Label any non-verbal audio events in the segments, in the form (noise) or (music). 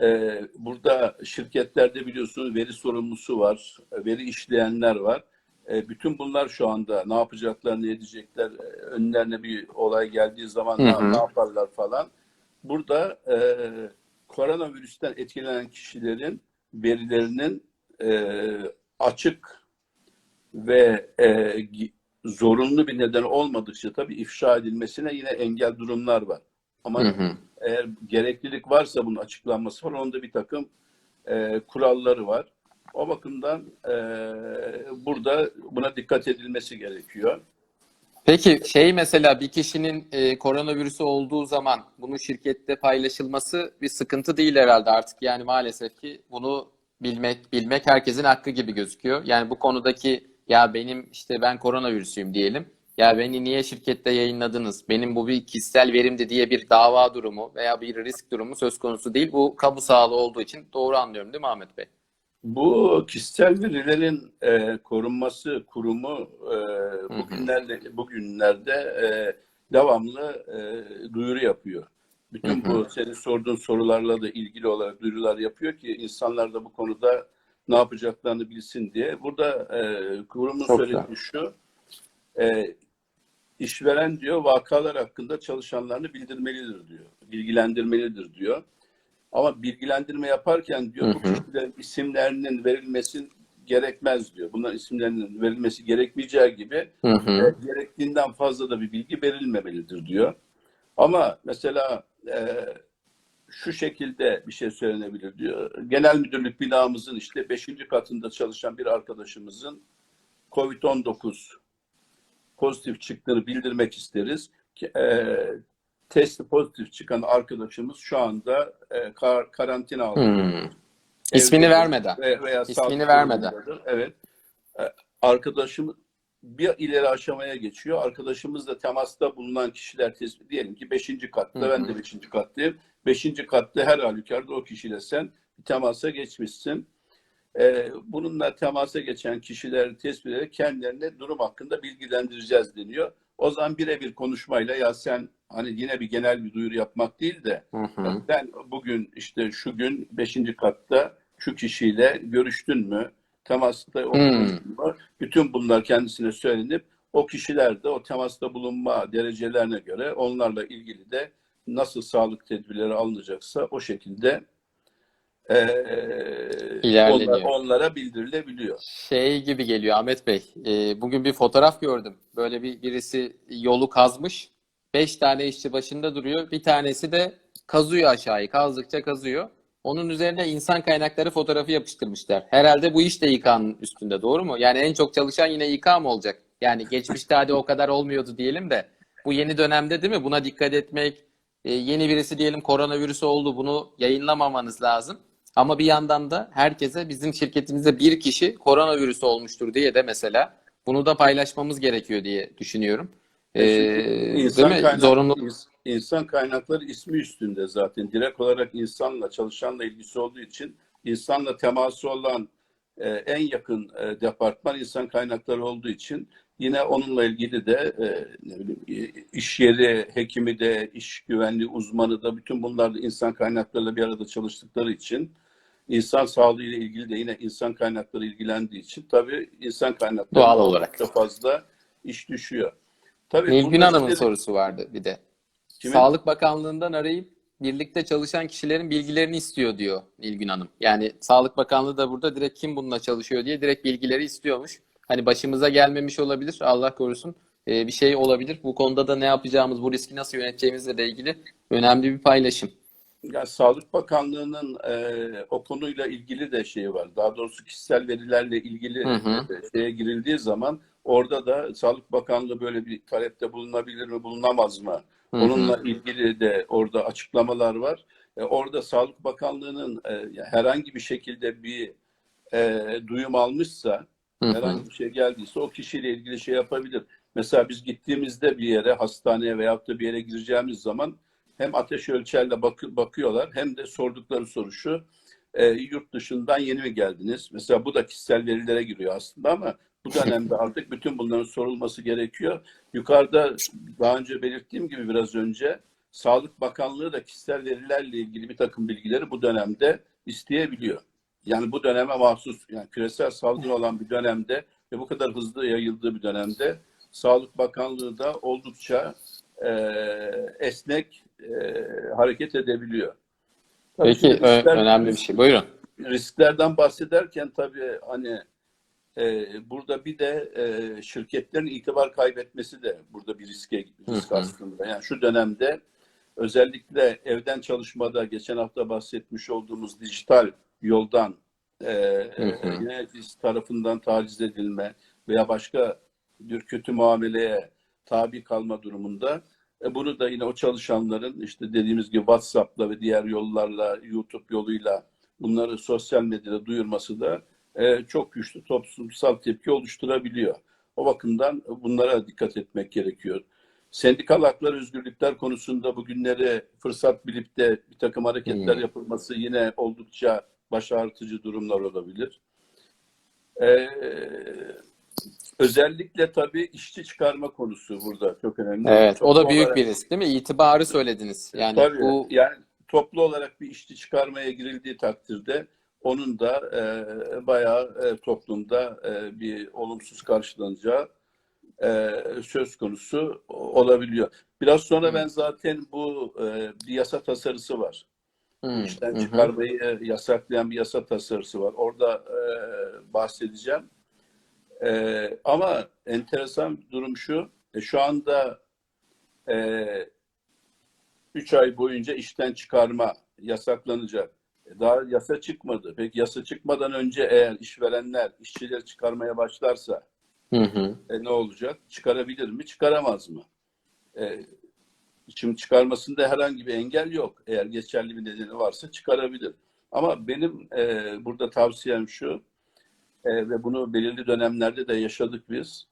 e, burada şirketlerde biliyorsunuz veri sorumlusu var, veri işleyenler var. E, bütün bunlar şu anda ne yapacaklar, ne edecekler, e, önlerine bir olay geldiği zaman Hı hı. ne yaparlar falan. Burada e, koronavirüsten etkilenen kişilerin verilerinin e, açık ve e, zorunlu bir neden olmadıkça tabii ifşa edilmesine yine engel durumlar var. Ama Hı hı. Eğer gereklilik varsa bunun açıklanması var. Onda bir takım e, kuralları var. O bakımdan e, burada buna dikkat edilmesi gerekiyor. Peki şey mesela bir kişinin e, koronavirüsü olduğu zaman bunun şirkette paylaşılması bir sıkıntı değil herhalde artık. Yani maalesef ki bunu bilmek bilmek herkesin hakkı gibi gözüküyor. Yani bu konudaki ya benim işte ben koronavirüsüyüm diyelim. Ya beni niye şirkette yayınladınız? Benim bu bir kişisel verimdi diye bir dava durumu veya bir risk durumu söz konusu değil. Bu kamu sağlığı olduğu için doğru anlıyorum değil mi Ahmet Bey? Bu kişisel verilerin e, korunması kurumu e, bugünlerde bugünlerde e, devamlı e, duyuru yapıyor. Bütün bu senin sorduğun sorularla da ilgili olarak duyurular yapıyor ki insanlar da bu konuda ne yapacaklarını bilsin diye. Burada e, kurumun Çok söylediği şu, e, işveren diyor vakalar hakkında çalışanlarını bildirmelidir diyor, bilgilendirmelidir diyor. Ama bilgilendirme yaparken diyor Hı bu hı. kişilerin isimlerinin verilmesi gerekmez diyor. Bunların isimlerinin verilmesi gerekmeyeceği gibi Hı e, hı. gerektiğinden fazla da bir bilgi verilmemelidir diyor. Ama mesela e, şu şekilde bir şey söylenebilir diyor. Genel müdürlük binamızın işte 5. katında çalışan bir arkadaşımızın COVID-19 pozitif çıktığını bildirmek isteriz. E, testi pozitif çıkan arkadaşımız şu anda e, kar, karantina altında. Hmm. İsmini vermeden. ve- veya İsmini vermeden. Evet. E, Arkadaşım bir ileri aşamaya geçiyor. Arkadaşımızla temasta bulunan kişiler tespit diyelim ki 5. katta Hı hı. ben de 5. kattayım. 5. katta her halükarda o kişiyle sen bir temasa geçmişsin. E, bununla temasa geçen kişileri tespit ederek kendilerine durum hakkında bilgilendireceğiz deniyor. O zaman birebir konuşmayla ya sen hani yine bir genel bir duyuru yapmak değil de Hı hı. sen bugün işte şu gün 5. katta şu kişiyle görüştün mü? Temasta olmuşsun mu? Bütün bunlar kendisine söylenip o kişiler de o temasta bulunma derecelerine göre onlarla ilgili de nasıl sağlık tedbirleri alınacaksa o şekilde eee, İlerleniyor. onlar- onlara bildirilebiliyor. Şey gibi geliyor Ahmet Bey. e, bugün bir fotoğraf gördüm. Böyle bir birisi yolu kazmış. Beş tane işçi başında duruyor. Bir tanesi de kazıyor aşağıyı. Kazdıkça kazıyor. Onun üzerine insan kaynakları fotoğrafı yapıştırmışlar. Herhalde bu iş de İK'nın üstünde doğru mu? Yani en çok çalışan yine İK mı olacak? Yani geçmişte hadi o kadar olmuyordu diyelim de. Bu yeni dönemde değil mi? Buna dikkat etmek. e, yeni birisi diyelim koronavirüsü oldu. Bunu yayınlamamanız lazım. Ama bir yandan da herkese bizim şirketimizde bir kişi koronavirüsü olmuştur diye de mesela bunu da paylaşmamız gerekiyor diye düşünüyorum. Ee, İnsan değil mi? kaynak- Zorunlu. ins- insan kaynakları ismi üstünde zaten. Direkt olarak insanla, çalışanla ilgisi olduğu için insanla teması olan e, en yakın e, departman insan kaynakları olduğu için yine onunla ilgili de e, ne bileyim e, iş yeri hekimi de, iş güvenliği uzmanı da bütün bunlar da insan kaynaklarıyla bir arada çalıştıkları için insan sağlığı ile ilgili de yine insan kaynakları ilgilendiği için tabii insan kaynakları Doğal olarak. da fazla iş düşüyor. Tabii Nilgün Hanım'ın işte- sorusu vardı bir de. Kimin? Sağlık Bakanlığı'ndan arayıp birlikte çalışan kişilerin bilgilerini istiyor diyor Nilgün Hanım. Yani Sağlık Bakanlığı da burada direkt kim bununla çalışıyor diye direkt bilgileri istiyormuş. Hani başımıza gelmemiş olabilir Allah korusun Ee, bir şey olabilir. Bu konuda da ne yapacağımız, bu riski nasıl yöneteceğimizle de ilgili önemli bir paylaşım. Ya Sağlık Bakanlığı'nın e, o konuyla ilgili de şeyi var. Daha doğrusu kişisel verilerle ilgili Hı hı. e, şeye girildiği zaman orada da Sağlık Bakanlığı böyle bir talepte bulunabilir mi, bulunamaz mı? Hı hı. Onunla ilgili de orada açıklamalar var. E, orada Sağlık Bakanlığı'nın e, herhangi bir şekilde bir e, duyum almışsa, Hı hı. herhangi bir şey geldiyse o kişiyle ilgili şey yapabilir. Mesela biz gittiğimizde bir yere, hastaneye veyahut da bir yere gireceğimiz zaman hem ateş ölçerle bakı- bakıyorlar hem de sordukları soru şu, e, yurt dışından yeni mi geldiniz? Mesela bu da kişisel verilere giriyor aslında ama bu dönemde (laughs) artık bütün bunların sorulması gerekiyor. Yukarıda daha önce belirttiğim gibi biraz önce Sağlık Bakanlığı da kişisel verilerle ilgili bir takım bilgileri bu dönemde isteyebiliyor. Yani bu döneme mahsus, yani küresel salgın olan bir dönemde ve bu kadar hızlı yayıldığı bir dönemde Sağlık Bakanlığı da oldukça e, esnek e, hareket edebiliyor. Tabii Peki riskler- önemli bir şey. Buyurun. risklerden bahsederken tabii hani e, burada bir de e, şirketlerin itibar kaybetmesi de burada bir riske risk Hı hı. aslında. Yani şu dönemde özellikle evden çalışmada geçen hafta bahsetmiş olduğumuz dijital yoldan e, Hı hı. yönetici tarafından taciz edilme veya başka bir kötü muameleye tabi kalma durumunda e, bunu da yine o çalışanların işte dediğimiz gibi WhatsApp'la ve diğer yollarla, YouTube yoluyla bunları sosyal medyada duyurması da e, çok güçlü toplumsal tepki oluşturabiliyor. O bakımdan bunlara dikkat etmek gerekiyor. Sendikal haklar, özgürlükler konusunda bugünleri fırsat bilip de bir takım hareketler Hmm. yapılması yine oldukça baş ağrıtıcı durumlar olabilir. Ee, özellikle tabii işçi çıkarma konusu burada çok önemli. Evet, o da Toplu büyük olarak- bir risk değil mi? İtibarı söylediniz. Yani Tabii, bu yani toplu olarak bir işçi çıkarmaya girildiği takdirde onun da e, bayağı e, toplumda e, bir olumsuz karşılanacağı e, söz konusu olabiliyor. Biraz sonra Hı. ben zaten bu e, bir yasa tasarısı var. Hı, İşten çıkarmayı e, yasaklayan bir yasa tasarısı var. Orada e, bahsedeceğim. E, ama enteresan bir durum şu. e, şu anda e, 3 ay boyunca işten çıkarma yasaklanacak. E, Daha yasa çıkmadı. Peki yasa çıkmadan önce eğer işverenler işçileri çıkarmaya başlarsa Hı hı. e, ne olacak? Çıkarabilir mi? Çıkaramaz mı? E, şimdi çıkarmasında herhangi bir engel yok. Eğer geçerli bir nedeni varsa çıkarabilir. Ama benim e, burada tavsiyem şu e, ve bunu belirli dönemlerde de yaşadık biz.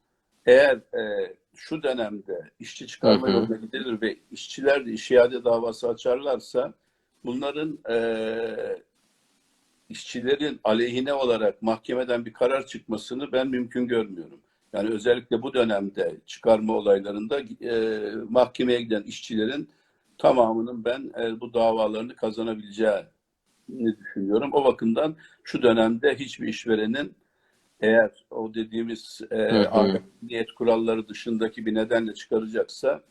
Eğer e, şu dönemde işçi çıkarma Hı hı. yoluna gidilir ve işçiler de iş iade davası açarlarsa bunların e, işçilerin aleyhine olarak mahkemeden bir karar çıkmasını ben mümkün görmüyorum. Yani özellikle bu dönemde çıkarma olaylarında e, mahkemeye giden işçilerin tamamının ben e, bu davalarını kazanabileceğini düşünüyorum. O bakımdan şu dönemde hiçbir işverenin eğer o dediğimiz e, ahlak niyet kuralları dışındaki bir nedenle çıkaracaksa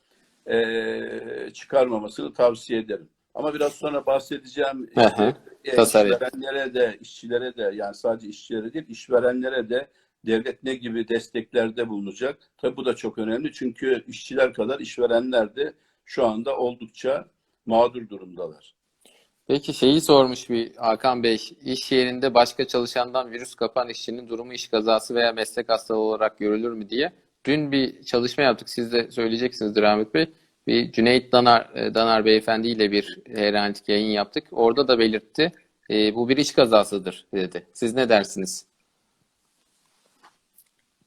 e, çıkarmamasını tavsiye ederim. Ama biraz sonra bahsedeceğim hı. e, işverenlere de, işçilere de yani sadece işçilere değil, işverenlere de devlet ne gibi desteklerde bulunacak? Tabii bu da çok önemli çünkü işçiler kadar işverenler de şu anda oldukça mağdur durumdalar. Peki şeyi sormuş bir Hakan Bey. İş yerinde başka çalışandan virüs kapan işçinin durumu iş kazası veya meslek hastalığı olarak görülür mü diye. Dün bir çalışma yaptık. Siz de söyleyeceksinizdir Ahmet Bey. Bir Cüneyt Danar, e, Danar beyefendi ile bir herhangi yayın yaptık. Orada da belirtti. E, bu bir iş kazasıdır dedi. Siz ne dersiniz?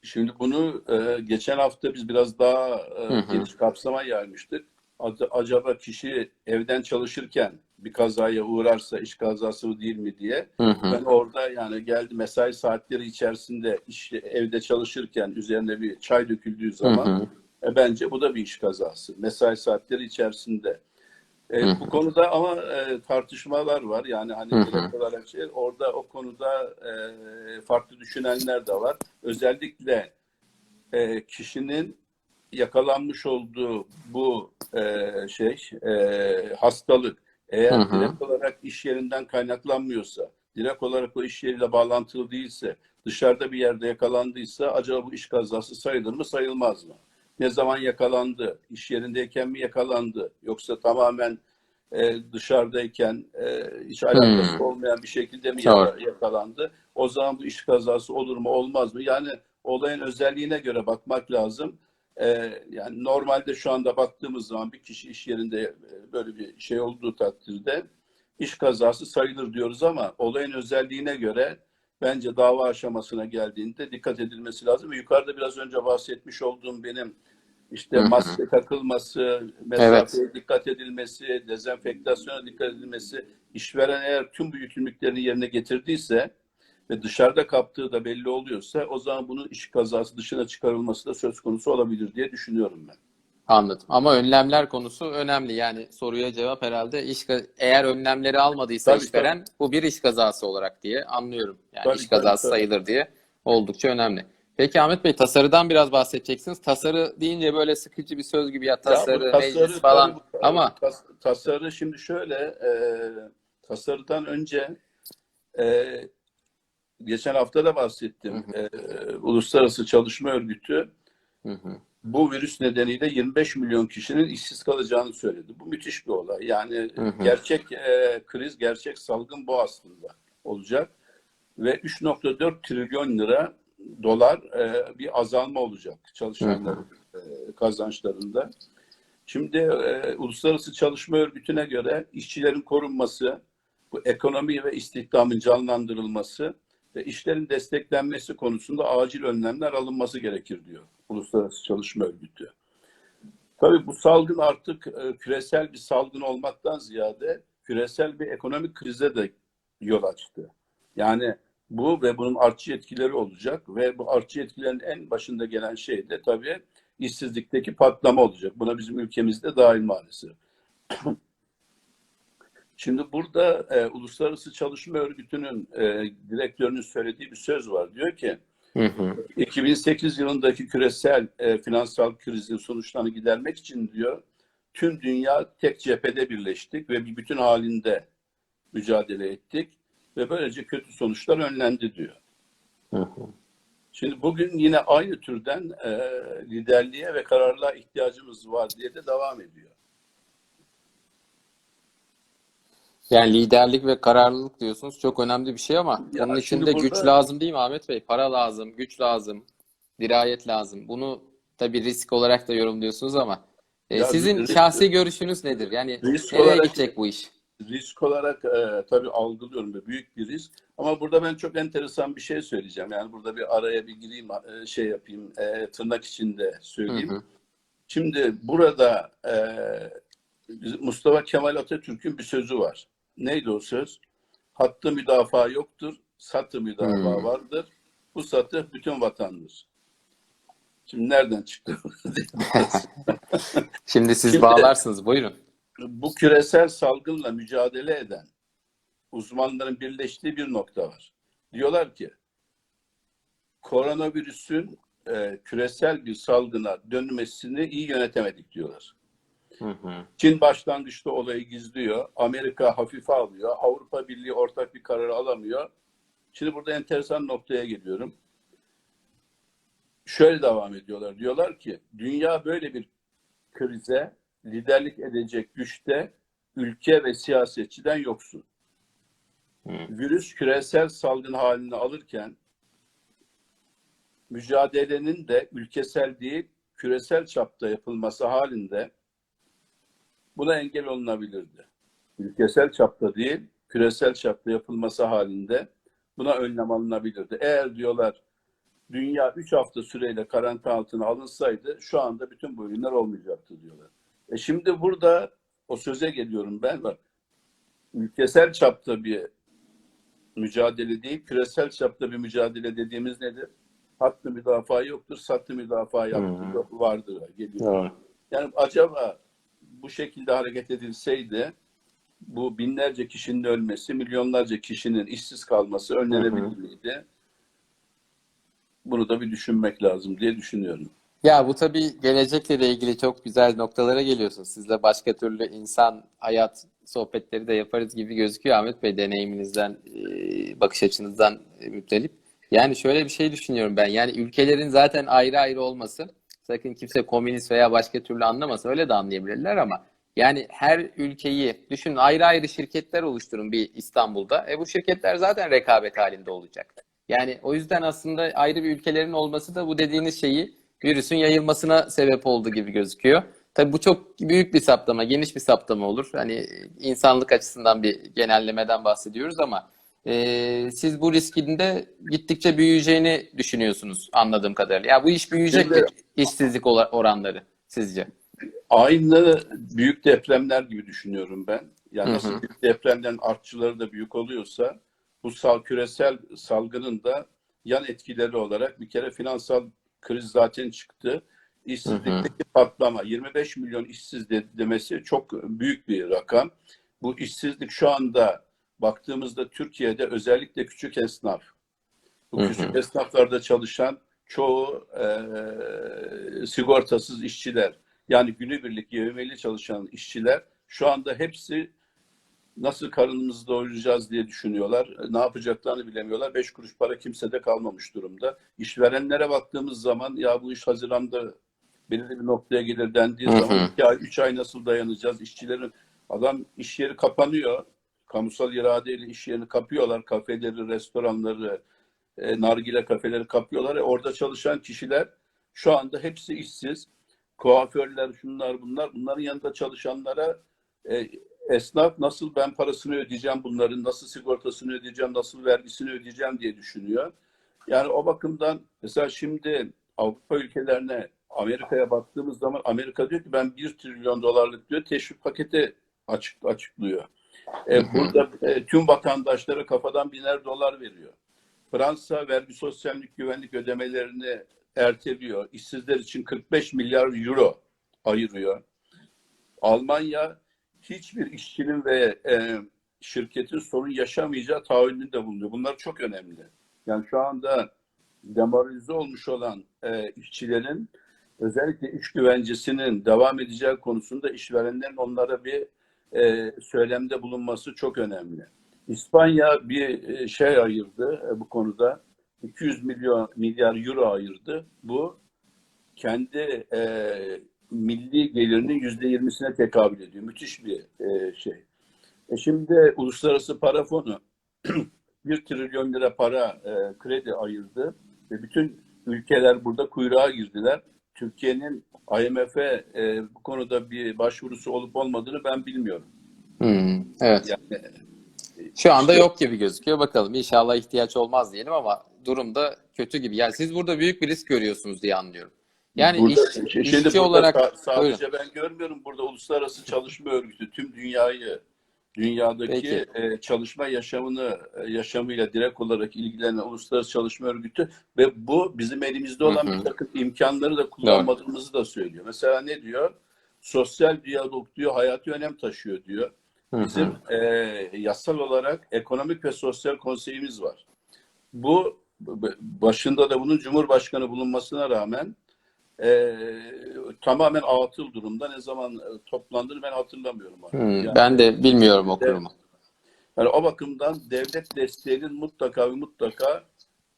Şimdi bunu e, geçen hafta biz biraz daha e, geniş kapsama yaymıştık. Ac- Acaba kişi evden çalışırken bir kazaya uğrarsa iş kazası değil mi diye. Hı hı. Ben orada yani geldi mesai saatleri içerisinde iş, evde çalışırken üzerine bir çay döküldüğü Hı zaman hı. e, bence bu da bir iş kazası. Mesai saatleri içerisinde. E, Hı hı. bu konuda ama e, tartışmalar var. Yani hani Hı hı. direkt olarak şey, orada o konuda e, farklı düşünenler de var. Özellikle e, kişinin yakalanmış olduğu bu e, şey e, hastalık eğer Hı hı. direkt olarak iş yerinden kaynaklanmıyorsa, direkt olarak o iş yeriyle bağlantılı değilse, dışarıda bir yerde yakalandıysa acaba bu iş kazası sayılır mı, sayılmaz mı? Ne zaman yakalandı? İş yerindeyken mi yakalandı? Yoksa tamamen e, dışarıdayken e, hiç alakası Hmm. olmayan bir şekilde mi yaka- yakalandı? O zaman bu iş kazası olur mu, olmaz mı? Yani olayın özelliğine göre bakmak lazım. Ee, yani normalde şu anda baktığımız zaman bir kişi iş yerinde e, böyle bir şey olduğu takdirde iş kazası sayılır diyoruz ama olayın özelliğine göre bence dava aşamasına geldiğinde dikkat edilmesi lazım. Ve yukarıda biraz önce bahsetmiş olduğum benim işte maske takılması, mesafeye dikkat edilmesi, dezenfektasyona dikkat edilmesi, işveren eğer tüm bu yükümlülüklerini yerine getirdiyse ve dışarıda kaptığı da belli oluyorsa o zaman bunun iş kazası dışına çıkarılması da söz konusu olabilir diye düşünüyorum ben. Anladım. Ama önlemler konusu önemli. Yani soruya cevap herhalde iş eğer önlemleri almadıysa Tabii, işveren bu bir iş kazası olarak diye anlıyorum. Yani Tabii, iş tabii, kazası tabii. sayılır diye oldukça önemli. Peki Ahmet Bey tasarıdan biraz bahsedeceksiniz. Tasarı deyince böyle sıkıcı bir söz gibi ya Ya bu tasarı, meclis tasarı, falan tabii bu- ama tas- tasarı şimdi şöyle e, tasarıdan önce e, geçen hafta da bahsettim. E, Uluslararası Çalışma Örgütü Hı hı. bu virüs nedeniyle 25 milyon kişinin işsiz kalacağını söyledi. Bu müthiş bir olay. Yani Hı hı. gerçek e, kriz, gerçek salgın bu aslında olacak. Ve 3.4 trilyon lira dolar e, bir azalma olacak çalışanların e, kazançlarında. Şimdi e, Uluslararası Çalışma Örgütü'ne göre işçilerin korunması, bu ekonomi ve istihdamın canlandırılması ve işlerin desteklenmesi konusunda acil önlemler alınması gerekir diyor Uluslararası Çalışma Örgütü. Tabii bu salgın artık e, küresel bir salgın olmaktan ziyade küresel bir ekonomik krize de yol açtı. Yani bu ve bunun artçı etkileri olacak ve bu artçı etkilerin en başında gelen şey de tabii işsizlikteki patlama olacak. Buna bizim ülkemizde dahil maalesef. (clears throat) Şimdi burada e, Uluslararası Çalışma Örgütü'nün e, direktörünün söylediği bir söz var. Diyor ki Hı hı. 2008 yılındaki küresel e, finansal krizin sonuçlarını gidermek için diyor tüm dünya tek cephede birleştik ve bir bütün halinde mücadele ettik ve böylece kötü sonuçlar önlendi diyor. Hı hı. Şimdi bugün yine aynı türden e, liderliğe ve kararlılığa ihtiyacımız var diye de devam ediyor. Yani liderlik ve kararlılık diyorsunuz. Çok önemli bir şey ama Ya bunun için de burada- güç lazım değil mi Ahmet Bey? Para lazım, güç lazım, dirayet lazım. Bunu tabii risk olarak da yorumluyorsunuz ama e, sizin risk- şahsi görüşünüz nedir? Yani Risk nereye olarak- gidecek bu iş? risk olarak e, tabii algılıyorum ve büyük bir risk. Ama burada ben çok enteresan bir şey söyleyeceğim. Yani burada bir araya bir gireyim, e, şey yapayım, e, tırnak içinde Hı söyleyeyim. hı. Şimdi burada e, Mustafa Kemal Atatürk'ün bir sözü var. Neydi o söz? Hattı müdafaa yoktur, satı müdafaa Hmm. vardır. Bu satı bütün vatandır. Şimdi nereden çıktı? (laughs) Şimdi siz Şimdi- bağlarsınız. Buyurun. bu küresel salgınla mücadele eden uzmanların birleştiği bir nokta var. Diyorlar ki koronavirüsün e, küresel bir salgına dönmesini iyi yönetemedik diyorlar. Hı hı. Çin başlangıçta olayı gizliyor. Amerika hafife alıyor. Avrupa Birliği ortak bir karar alamıyor. Şimdi burada enteresan noktaya geliyorum. Şöyle devam ediyorlar. Diyorlar ki dünya böyle bir krize liderlik edecek güçte ülke ve siyasetçiden yoksun. Hı. Virüs küresel salgın halini alırken mücadelenin de ülkesel değil küresel çapta yapılması halinde buna engel olunabilirdi. Ülkesel çapta değil küresel çapta yapılması halinde buna önlem alınabilirdi. Eğer diyorlar dünya 3 hafta süreyle karantina altına alınsaydı şu anda bütün bu ürünler olmayacaktı diyorlar. E şimdi burada o söze geliyorum ben bak. Ülkesel çapta bir mücadele değil, küresel çapta bir mücadele dediğimiz nedir? Hattı müdafaa yoktur, sattı müdafaa yaptı, Hmm. vardır geliyor. Doğru. Yani acaba bu şekilde hareket edilseydi bu binlerce kişinin ölmesi, milyonlarca kişinin işsiz kalması önlenebilir miydi? Bunu da bir düşünmek lazım diye düşünüyorum. Ya bu tabii gelecekle de ilgili çok güzel noktalara geliyorsunuz. Sizle başka türlü insan, hayat sohbetleri de yaparız gibi gözüküyor Ahmet Bey deneyiminizden, e, bakış açınızdan müptelip. Yani şöyle bir şey düşünüyorum ben. Yani ülkelerin zaten ayrı ayrı olması, sakın kimse komünist veya başka türlü anlamasın. Öyle de anlayabilirler ama yani her ülkeyi düşünün ayrı ayrı şirketler oluşturun bir İstanbul'da. E bu şirketler zaten rekabet halinde olacak. Yani o yüzden aslında ayrı bir ülkelerin olması da bu dediğiniz şeyi virüsün yayılmasına sebep oldu gibi gözüküyor. Tabii bu çok büyük bir saptama, geniş bir saptama olur. Hani insanlık açısından bir genellemeden bahsediyoruz ama e, siz bu riskin de gittikçe büyüyeceğini düşünüyorsunuz anladığım kadarıyla. Ya bu iş büyüyecek mi işsizlik ora- oranları sizce? Aynı büyük depremler gibi düşünüyorum ben. Yani Hı nasıl hı. büyük depremlerin artçıları da büyük oluyorsa bu sal küresel salgının da yan etkileri olarak bir kere finansal kriz zaten çıktı. işsizlikteki patlama 25 milyon işsiz de- demesi çok büyük bir rakam. Bu işsizlik şu anda baktığımızda Türkiye'de özellikle küçük esnaf, bu Hı hı. küçük esnaflarda çalışan çoğu e, sigortasız işçiler, yani günübirlik yevmiyeli çalışan işçiler şu anda hepsi nasıl karnımızı doyuracağız diye düşünüyorlar. Ne yapacaklarını bilemiyorlar. Beş kuruş para kimsede kalmamış durumda. İşverenlere baktığımız zaman ya bu iş Haziran'da belirli bir noktaya gelir dendiği Hı hı. zaman iki ay, üç ay nasıl dayanacağız? İşçilerin adam iş yeri kapanıyor. Kamusal iradeyle iş yerini kapıyorlar. Kafeleri, restoranları, e, nargile kafeleri kapıyorlar. E, orada çalışan kişiler şu anda hepsi işsiz. Kuaförler, şunlar bunlar. Bunların yanında çalışanlara e, esnaf nasıl ben parasını ödeyeceğim bunların, nasıl sigortasını ödeyeceğim, nasıl vergisini ödeyeceğim diye düşünüyor. Yani o bakımdan mesela şimdi Avrupa ülkelerine, Amerika'ya baktığımız zaman Amerika diyor ki ben 1 trilyon dolarlık diyor teşvik paketi açık, açıklıyor. E, burada e, tüm vatandaşlara kafadan biner dolar veriyor. Fransa vergi sosyallik güvenlik ödemelerini erteliyor. İşsizler için 45 milyar euro ayırıyor. Almanya hiçbir işçinin ve e, şirketin sorun yaşamayacağı taahhüdünde bulunuyor. Bunlar çok önemli. Yani şu anda demoralize olmuş olan e, işçilerin özellikle iş güvencesinin devam edeceği konusunda işverenlerin onlara bir e, söylemde bulunması çok önemli. İspanya bir e, şey ayırdı e, bu konuda. 200 milyon milyar euro ayırdı. Bu kendi e, milli gelirinin yüzde yirmisine tekabül ediyor. Müthiş bir e, şey. E şimdi Uluslararası Para Fonu (clears throat) 1 trilyon lira para e, kredi ayırdı ve bütün ülkeler burada kuyruğa girdiler. Türkiye'nin IMF'e e, bu konuda bir başvurusu olup olmadığını ben bilmiyorum. Hmm, evet. Yani Şu anda yok gibi gözüküyor. Bakalım inşallah ihtiyaç olmaz diyelim ama durum da kötü gibi. Yani siz burada büyük bir risk görüyorsunuz diye anlıyorum. Yani burada, iş, şimdi işçi burada olarak sa- sadece buyurun. ben görmüyorum burada Uluslararası Çalışma Örgütü tüm dünyayı dünyadaki Peki. e, çalışma yaşamını e, yaşamıyla direkt olarak ilgilenen Uluslararası Çalışma Örgütü ve bu bizim elimizde olan Hı hı. bir takım imkanları da kullanmadığımızı da söylüyor. Mesela ne diyor? Sosyal diyalog diyor hayati önem taşıyor diyor. Hı hı. Bizim e, yasal olarak ekonomik ve sosyal konseyimiz var. Bu başında da bunun Cumhurbaşkanı bulunmasına rağmen e, tamamen atıl durumda. Ne zaman e, toplandığını ben hatırlamıyorum. artık. Hmm, Yani, ben de bilmiyorum o kurumu. yani o bakımdan devlet desteğinin mutlaka ve mutlaka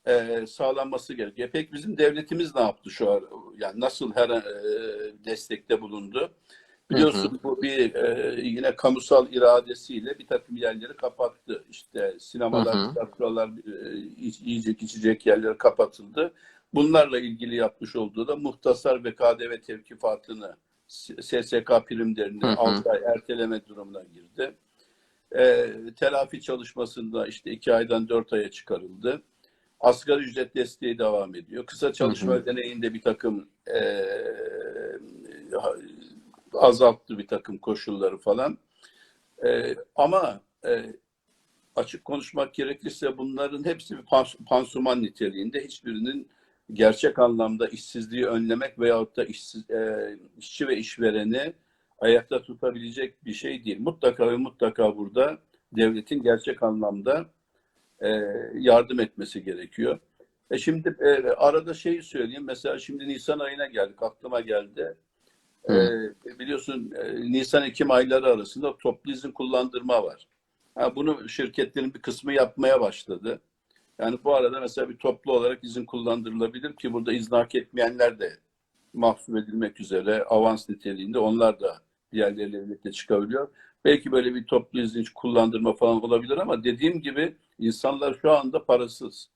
e, sağlanması gerekiyor. Peki bizim devletimiz ne yaptı şu an? Yani nasıl her e, destekte bulundu? Biliyorsun bu bir e, yine kamusal iradesiyle bir takım yerleri kapattı. İşte sinemalar, Hı hı. tiyatrolar, e, yiyecek içecek yerleri kapatıldı. Bunlarla ilgili yapmış olduğu da muhtasar ve KDV tevkifatını, SSK primlerini Hı hı. 6 ay erteleme durumuna girdi. E, telafi çalışmasında işte 2 aydan 4 aya çıkarıldı. Asgari ücret desteği devam ediyor. Kısa çalışma Hı hı. ödeneğinde bir takım e, azalttı bir takım koşulları falan. E, ama e, açık konuşmak gerekirse bunların hepsi pansuman niteliğinde. Hiçbirinin gerçek anlamda işsizliği önlemek veyahut da işsiz, e, işçi ve işvereni ayakta tutabilecek bir şey değil. Mutlaka ve mutlaka burada devletin gerçek anlamda e, yardım etmesi gerekiyor. E şimdi e, arada şeyi söyleyeyim. Mesela şimdi Nisan ayına geldik. Aklıma geldi. E, biliyorsun e, Nisan-Ekim ayları arasında toplu izin kullandırma var. Ha, bunu şirketlerin bir kısmı yapmaya başladı. Yani bu arada mesela bir toplu olarak izin kullandırılabilir ki burada izin hak etmeyenler de mahsup edilmek üzere avans niteliğinde onlar da diğerleriyle birlikte çıkabiliyor. Belki böyle bir toplu izin kullandırma falan olabilir ama dediğim gibi insanlar şu anda parasız.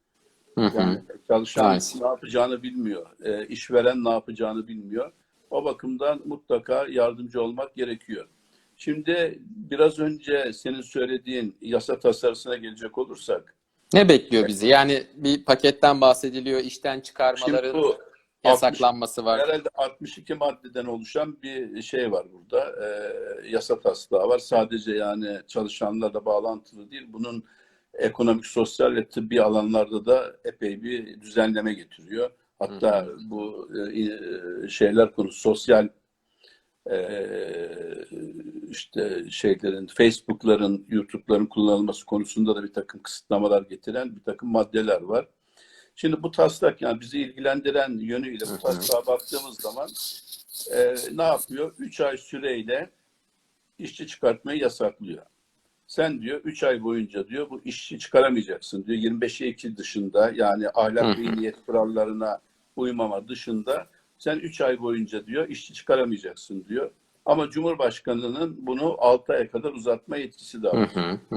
Hı hı. Yani çalışan Evet. ne yapacağını bilmiyor. E, işveren ne yapacağını bilmiyor. O bakımdan mutlaka yardımcı olmak gerekiyor. Şimdi biraz önce senin söylediğin yasa tasarısına gelecek olursak Ne bekliyor bizi? Yani bir paketten bahsediliyor, işten şimdi çıkarmaların bu 60, yasaklanması var. herhalde 62 maddeden oluşan bir şey var burada. E, yasa taslağı var. Sadece yani çalışanlarla bağlantılı değil. Bunun ekonomik, sosyal ve tıbbi alanlarda da epey bir düzenleme getiriyor. Hatta bu e, şeyler konusu sosyal e, işte şeylerin Facebook'ların, YouTube'ların kullanılması konusunda da bir takım kısıtlamalar getiren bir takım maddeler var. Şimdi bu taslak yani bizi ilgilendiren yönüyle bu taslağa baktığımız zaman e, ne yapıyor? 3 ay süreyle işçi çıkartmayı yasaklıyor. Sen diyor 3 ay boyunca diyor bu işçi çıkaramayacaksın diyor. 25'e 2 dışında yani ahlak ve niyet kurallarına uymama dışında sen 3 ay boyunca diyor işçi çıkaramayacaksın diyor. Ama Cumhurbaşkanı'nın bunu 6 aya kadar uzatma yetkisi de Hı var. hı, hı